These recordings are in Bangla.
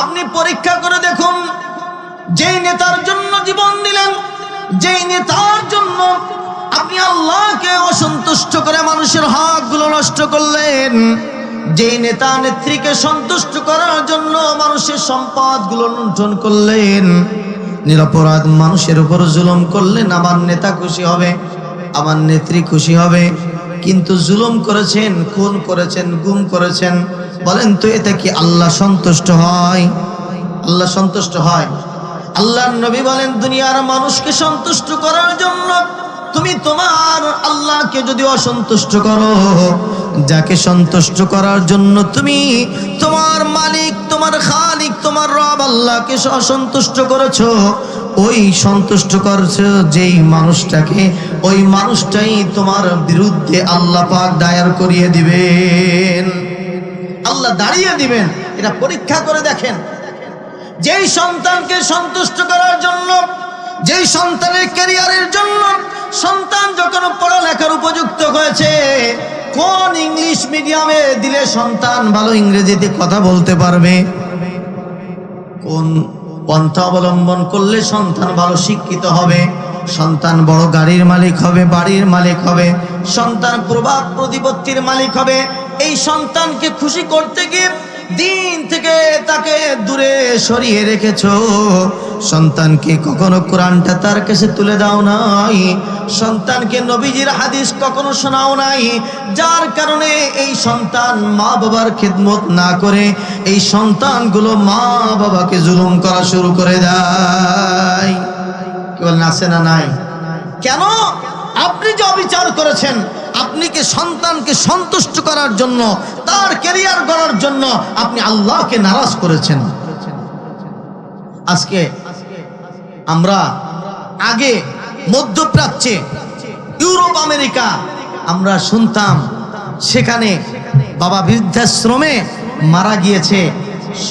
আপনি পরীক্ষা করে দেখুন, যেই নেতার জন্য জীবন দিলেন, যেই নেতার জন্য আপনি আল্লাহকে অসন্তুষ্ট করে মানুষের হকগুলো নষ্ট করলেন, যেই নেতা নেত্রীকে সন্তুষ্ট করার জন্য মানুষের সম্পদগুলো লুণ্ঠন করলেন, নিরপরাধ মানুষের উপর জুলুম করলেন, আমার নেতা খুশি হবে, আমার নেত্রী খুশি হবে, কিন্তু জুলুম করেছেন, খুন করেছেন, গুম করেছেন বলেন তো, এতে কি আল্লাহ সন্তুষ্ট হয়? আল্লাহ সন্তুষ্ট হয়। আল্লাহর নবী বলেন, দুনিয়ার মানুষকে সন্তুষ্ট করার জন্য তুমি তোমার আল্লাহকে যদি অসন্তুষ্ট করো, যাকে সন্তুষ্ট করার জন্য তুমি তোমার মালিক, তোমার খালিক, তোমার রব আল্লাহকে অসন্তুষ্ট করেছ, ওই সন্তুষ্ট করছ যেই মানুষটাকে, ওই মানুষটাই তোমার বিরুদ্ধে আল্লাহ পাক দায়ের করিয়ে দিবেন। আল্লাহ দাঁড়িয়ে দিবেন, এটা পরীক্ষা করে দেখেন। যেই সন্তানকে সন্তুষ্ট করার জন্য, যেই সন্তানের ক্যারিয়ারের জন্য সন্তান যখন পড়ালেখার উপযুক্ত হয়েছে, কোন ইংলিশ মিডিয়ামে দিলে সন্তান ভালো ইংরেজিতে কথা বলতে পারবে? কোন পন্থা অবলম্বন করলে সন্তান ভালো শিক্ষিত হবে? সন্তান বড় গাড়ির মালিক হবে, বাড়ির মালিক হবে, সন্তান প্রভাব প্রতিপত্তির মালিক হবে এই সন্তানকে খুশি করতে গিয়ে দিন থেকে তাকে দূরে সরিয়ে রেখেছ। সন্তানকে কখনো কোরআনটা তার কাছে তুলে দাও নাই। সন্তানকে নবীজির হাদিস কখনো শোনাও নাই। যার কারণে এই সন্তান মা বাবার খেদমত না করে, এই সন্তানগুলো মা বাবাকে জুলুম করা শুরু করে দেয়। কেবল আছে না নাই? কেন? আপনি যে অবিচার করেছেন আপনি কি সন্তানকে সন্তুষ্ট করার জন্য, তার ক্যারিয়ার গড়ার জন্য আপনি আল্লাহকে নারাজ করেছেন। আজকে আমরা আগে মধ্যপ্রাচ্যে ইউরোপ, আমেরিকা আমরা শুনতাম, সেখানে বাবা বৃদ্ধাশ্রমে মারা গিয়েছে,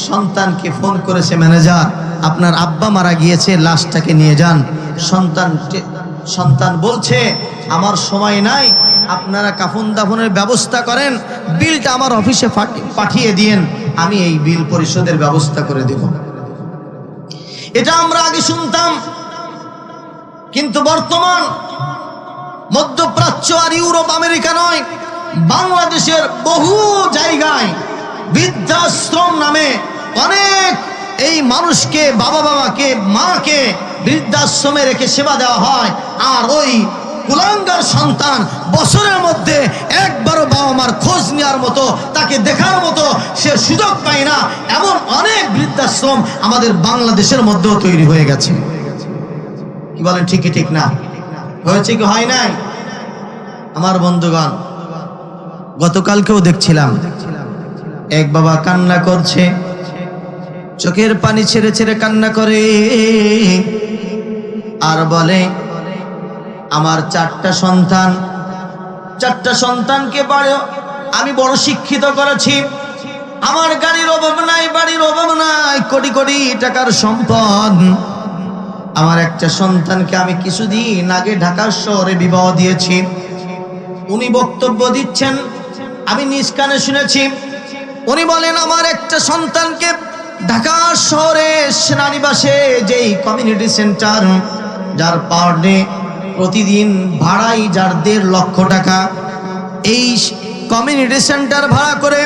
সন্তানকে ফোন করেছে ম্যানেজার, আপনার আব্বা মারা গিয়েছে, লাশটাকে নিয়ে যান। সন্তান সন্তান বলছে, আমার সময় নাই আপনারা কাফন দাফনের ব্যবস্থা করেন, বিলটা আমার অফিসে পাঠিয়ে দিয়েন, আমি এই বিল পরিশোধের ব্যবস্থা করে দেব। এটা আমরা আগে শুনতাম, কিন্তু বর্তমান মধ্যপ্রাচ্য আর ইউরোপ, আমেরিকা নয়, বাংলাদেশের বহু জায়গায় বৃদ্ধাশ্রম নামে অনেক এই মানুষকে বাবা বাবাকে মাকে বৃদ্ধাশ্রমে রেখে সেবা দেওয়া হয়, আর ওই কুলাঙ্গার সন্তান বছরের মধ্যে একবারও বাবা মার খোঁজ নেওয়ার মতো, তাকে দেখার মতো সে সুযোগ পায় না। এমন অনেক বৃদ্ধাশ্রম আমাদের বাংলাদেশের মধ্যেও তৈরি হয়ে গেছে। কি বলেন ঠিকই ঠিক না? হয়েছে কি, হয় নাই? আমার বন্ধুগণ, গতকালকেও দেখছিলাম। এক বাবা কান্না করছে, চোখের পানি ছেড়ে ছেড়ে কান্না করে, আর বলে আমার চারটা সন্তান। চারটা সন্তানকে বড় আমি বড় শিক্ষিত করেছি। আমার গাড়ির অভাব নাই, বাড়ির অভাব নাই, কোটি কোটি টাকার সম্পদ। আমার একটা সন্তানকে আমি কিছুদিন আগে ঢাকার শহরে বিবাহ দিয়েছি। উনি বক্তব্য দিচ্ছেন, আমি নিজ কানে শুনেছি। উনি বলেন, আমার একটা সন্তানকে ঢাকা শহরে সেনানিবাসে যেই কমিউনিটি সেন্টার যার ডে প্রতিদিন ভাড়াই যার দেড় লক্ষ টাকা, এই কমিউনিটি সেন্টার ভাড়া করে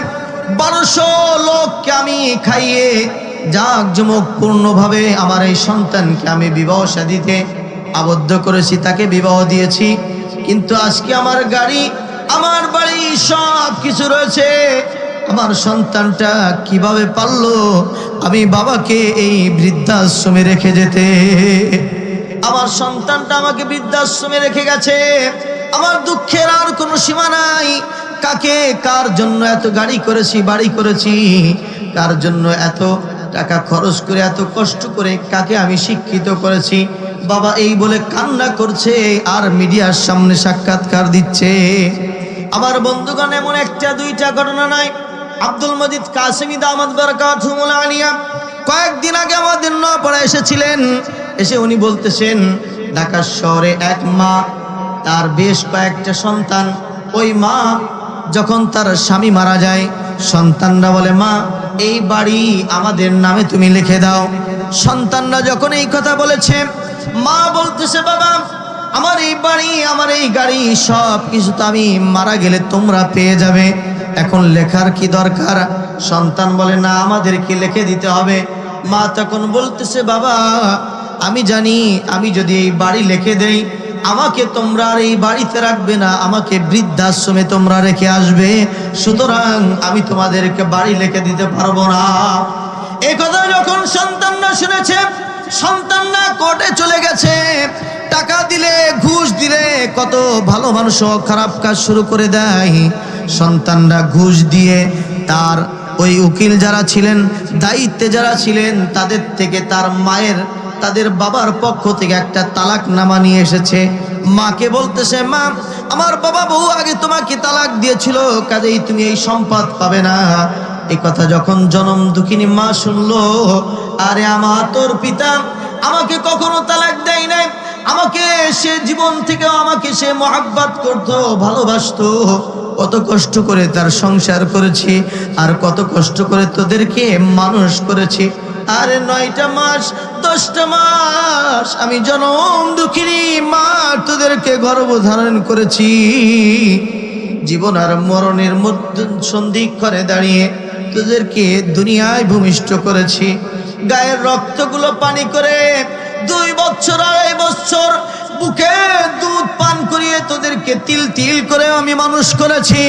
বারোশো লোককে আমি খাইয়ে জমক পূর্ণভাবে আমার এই সন্তানকে আমি বিবাহ সাদিতে আবদ্ধ করেছি, তাকে বিবাহ দিয়েছি। কিন্তু আজকে আমার গাড়ি, আমার বাড়ি সব কিছু রয়েছে। আমার সন্তানটা কীভাবে পারল? আমি বাবাকে এই বৃদ্ধাশ্রমে রেখে যেতে। আমার সন্তানটা আমাকে বৃদ্ধাশ্রমে রেখে গেছে। আমার দুঃখের আর কোনো সীমা নাই। কাকে, কার জন্য এত গাড়ি করেছি, বাড়ি করেছি, কার জন্য এত টাকা খরচ করে, এত কষ্ট করে, কাকে আমি শিক্ষিত করেছি? বাবা এই বলে কান্না করছে আর মিডিয়ার সামনে সাক্ষাৎকার দিচ্ছে। আমার বন্ধুগণ, এমন একটা, দুইটা ঘটনা নাই। আব্দুল মজিদ কাসিমি দামাদ আলিয়া কয়েকদিন আগে আমাদের নপাড়া এসেছিলেন। এসে উনি বলতেছেন, ঢাকার শহরে এক মা, তার বেশ কয়েকটা সন্তান। ওই মা যখন তার স্বামী মারা যায়, সন্তানরা বলে, মা, এই বাড়ি আমাদের নামে তুমি লিখে দাও। সন্তানরা যখন এই কথা বলেছে, মা বলতেছে, বাবা, আমার এই বাড়ি, আমার এই গাড়ি, সব কিছু তো আমি মারা গেলে তোমরা পেয়ে যাবে। এখন লেখার কি দরকার? সন্তান বলে, না, আমাদেরকে লিখে দিতে হবে। মা তখন বলতেছে, বাবা আমি জানি, আমি যদি এই বাড়ি লিখে দেই, আমাকে তোমরা আর এই বাড়িতে রাখবে না, আমাকে বৃদ্ধাশ্রমে তোমরা রেখে আসবে। সুতরাং আমি তোমাদেরকে বাড়ি লিখে দিতে পারব না। এই কথা যখন সন্তানরা শুনেছে, সন্তানরা কোর্টে চলে গেছে, টাকা দিলে, ঘুষ দিলে, কত ভালো মানুষ খারাপ কাজ শুরু করে দেয়। সন্তানরা ঘুষ দিয়ে তার ওই উকিল যারা ছিলেন, দায়িত্বে যারা ছিলেন, তাদের থেকে তার মায়ের তাদের বাবার পক্ষ থেকে একটা তালাক নামা নিয়ে এসেছে। মাকে বলতেছে, মা, আমার বাবা বউ আগে তোমাকে তালাক দিয়েছিল, কাজেই তুমি এই সম্পদ পাবে না। এই কথা যখন জনম দুঃখিনী মা শুনলো, আরে আমার তোর পিতা আমাকে কখনো তালাক দেয় নাই। আমাকে সে জীবন থেকে আমাকে সে মহাব্বাত করতো, ভালোবাসতো। কত কষ্ট করে তার সংসার করেছি, আর কত কষ্ট করে তোদেরকে মানুষ করেছি। আরে নয়টা মাস মাস আমি জনম দুঃখিনী মা, তোদেরকে গর্ভধারণ করেছি। জীবন আর মরণের মধ্যে সন্ধিক্ষণে দাঁড়িয়ে তোদেরকে দুনিয়ায় ভূমিষ্ঠ করেছি। গায়ের রক্তগুলো পানি করে দুই বছর আড়াই বছর বুকে দুধ পান করিয়ে তোদেরকে তিল তিল করে আমি মানুষ করেছি।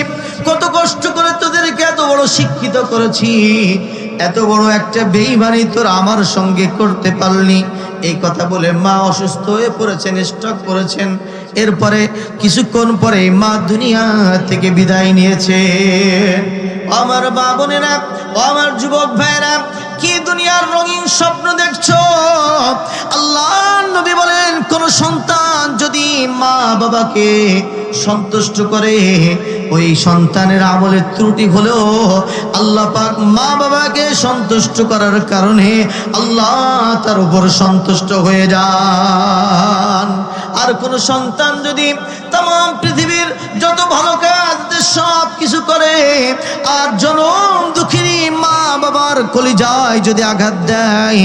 কত কষ্ট করে তোদেরকে এত বড় শিক্ষিত করেছি। এত বড় একটা বেইমানি তোর আমার সঙ্গে করতে পারলি। এই কথা বলে মা অসুস্থ হয়ে পড়েছেন স্টক করেছেন এরপরে কিছুক্ষণ পরে মা দুনিয়া থেকে বিদায় নিয়েছে। আমার মা বোনেরা আমার যুবক ভাইরা কি দুনিয়ার রঙিন স্বপ্ন দেখছ? আল্লাহ নবী বলেন, কোন সন্তান যদি মা বাবাকে সন্তুষ্ট করে, ওই সন্তানের আমলের ত্রুটি হলেও আল্লাহ পাক মা বাবাকে সন্তুষ্ট করার কারণে আল্লাহ তার উপর সন্তুষ্ট হয়ে যান। আর কোন সন্তান যদি তাম, পৃথিবীর যত ভালো কাজ সব কিছু করে, আর জনম দুঃখিনী মা বাবার কলিজায় যদি আঘাত দেয়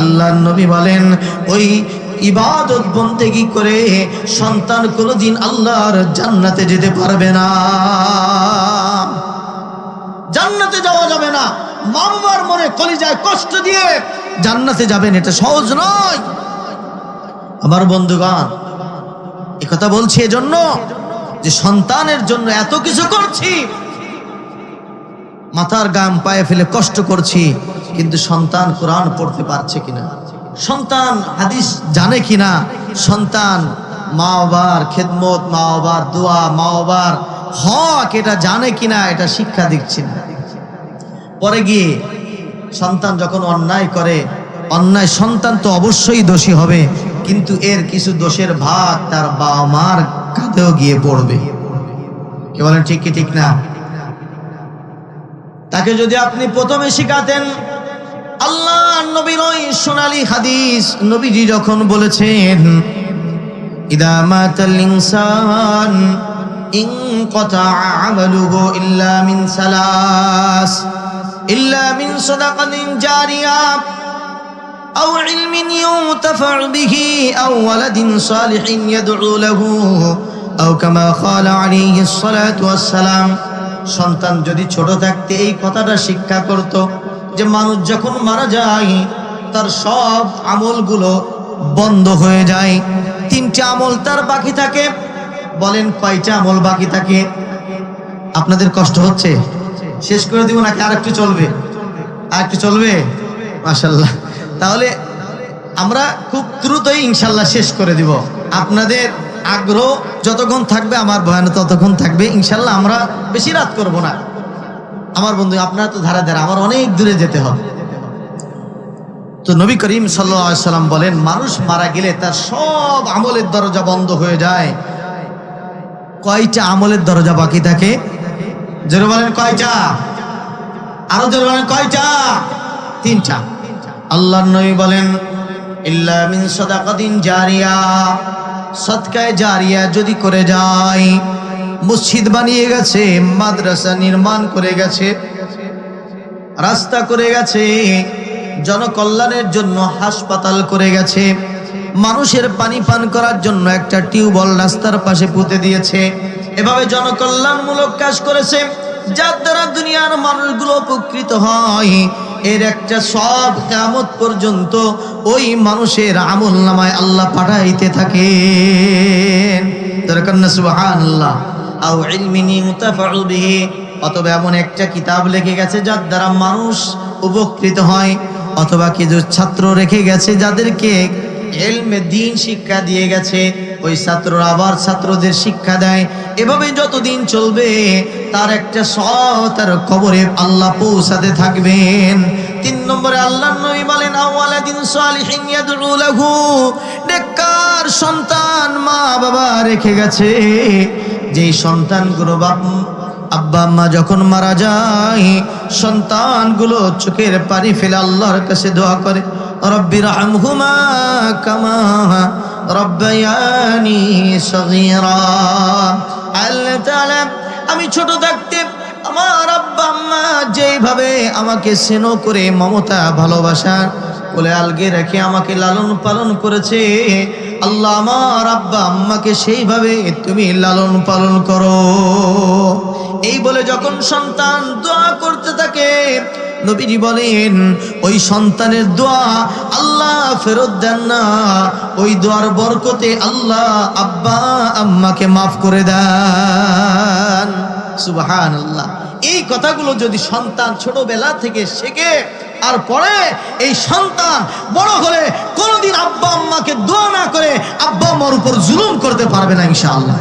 আল্লাহ নবী বলেন, ওই ইবাদত বন্দেগি করে সন্তান কোনোদিন আল্লাহর জান্নাতে যেতে পারবে না। জান্নাতে যাওয়া যাবে না। মা বাবার মনে কলিজায় কষ্ট দিয়ে জান্নাতে যাবেন, এটা সহজ নয়। আমার বন্ধুগণ কথা বলছি এজন্য যে সন্তানের জন্য এত কিছু করছি। মাথার গাম পায়ে ফেলে কষ্ট করছি, কিন্তু সন্তান কোরআন পড়তে পারছে কিনা? সন্তান হাদিস জানে কিনা? সন্তান মা বাবার খেদমত মা বাবার দোয়া মা বাবার হক এটা জানে কিনা, এটা শিক্ষা দিচ্ছি না। পরে গিয়ে সন্তান যখন অন্যায় করে, অন্যায় সন্তান তো অবশ্যই দোষী হবে, কিন্তু এর কিছু দোষের ভাগ তার বাবা মার কাঁধেও গিয়ে পড়বে। কে বলেন ঠিক কি ঠিক না? তাকে যদি আপনি প্রথমে শিখাতেন, আল্লাহ নবীর ওই সোনালী হাদিস, নবীজি যখন বলেছেন, ইদা মাতাল ইনসান ইন কথা আমালুহু ইল্লা মিন সালাস, ইল্লা মিন সাদাকাতিন জারিয়া, আও ইলমিন ইউতাফা বিহি, আও ওয়ালাদিন সালিহিন ইয়াদউ লাহু, আও কামা ক্বাল আলাইহি সসালাতু সন্তান যদি ছোট থাকতে এই কথাটা শিক্ষা করত যে মানুষ যখন মারা যায়, তার সব আমলগুলো বন্ধ হয়ে যায়। তিনটি আমল তার বাকি থাকে। বলেন, কয়টা আমল বাকি থাকে? আপনাদের কষ্ট হচ্ছে? শেষ করে দিব নাকি আর একটু চলবে? আর একটু চলবে? মাসাল্লাহ তাহলে আমরা খুব দ্রুতই ইনশাল্লাহ শেষ করে দিব। আপনাদের আগ্রহ যতক্ষণ থাকবে, আমার ভয়ান ততক্ষণ থাকবে। ইনশাল্লাহ আমরা বেশি রাত করব না। আমার বন্ধু, আপনারা তো ধারা ধারা, আমার অনেক দূরে যেতে হবে। তো নবী করিম সাল্লাম বলেন, মানুষ মারা গেলে তার সব আমলের দরজা বন্ধ হয়ে যায়। কয়টা আমলের দরজা বাকি থাকে? জোরে বলেন কয়টা? আরও জোরে বলেন কয়টা? তিনটা। আল্লাহ নবী বলেন, ইল্লা মিন সাদাকাতিন জারিয়া। সদকায় জারিয়া যদি করে যায়, মসজিদ বানিয়ে গেছে, মাদ্রাসা নির্মাণ করে গেছে, রাস্তা করে গেছে, জনকল্যাণের জন্য হাসপাতাল করে গেছে মানুষের পানি পান করার জন্য একটা টিউবওয়েল রাস্তার পাশে পুঁতে দিয়েছে। এভাবে জনকল্যাণমূলক কাজ করেছে, যার দ্বারা দুনিয়ার মানুষগুলো উপকৃত হয়। এর একটা সব কেমত পর্যন্ত ওই মানুষের আমল নামায় আল্লাহ পাঠাইতে থাকে সুবহানাল্লাহ। আও ইলমিনি মুতাফাউ বিহি। অথবা এমন একটা কিতাব লিখে গেছে, যার দ্বারা মানুষ উপকৃত হয়। অথবা কিছু ছাত্র রেখে গেছে, যাদেরকে এলমে দিন শিক্ষা দিয়ে গেছে, ওই ছাত্ররা আবার ছাত্রদের শিক্ষা দেয়। এভাবে যতদিন চলবে, তার একটা সব তার খবরে আল্লাহ পৌঁছাতে থাকবেন। তিন নম্বরে আল্লাহ নবী বলেন আওয়ালাদিন সালিহিন ইয়াদউ লাহু। নেককার সন্তান মা বাবা রেখে গেছে। যেই সন্তানগুলো বাপ, আব্বা, আম্মা যখন মারা যায়, সন্তানগুলো চোখের পানি ফেলে আল্লাহর কাছে দোয়া করে। রব্বির হামহুমা কামা রব্বায়ানি সগীরা। আল্লাহ আমি ছোট থাকতে আমার আব্বা যেইভাবে আমাকে স্নেহ করে মমতা, ভালোবাসা বলে আলগে রেখে আমাকে লালন পালন করেছে, আল্লাহ আমার আব্বা আম্মাকে সেইভাবে তুমি লালন পালন করো। এই বলে যখন সন্তান দোয়া করতে থাকে নবীজি বলেন, ওই সন্তানের দোয়া আল্লাহ ফেরত দেন না। ওই দোয়ার বরকতে আল্লাহ আব্বা, আম্মাকে মাফ করে দেন। সুবাহান আল্লাহ এই কথাগুলো যদি সন্তান ছোটবেলা থেকে শেখে আর পরে এই সন্তান বড় হলে কোনোদিন আব্বা, আম্মাকে দোয়া না করে আব্বা, আম্মার উপর জুলুম করতে পারবে না ইনশাআল্লাহ।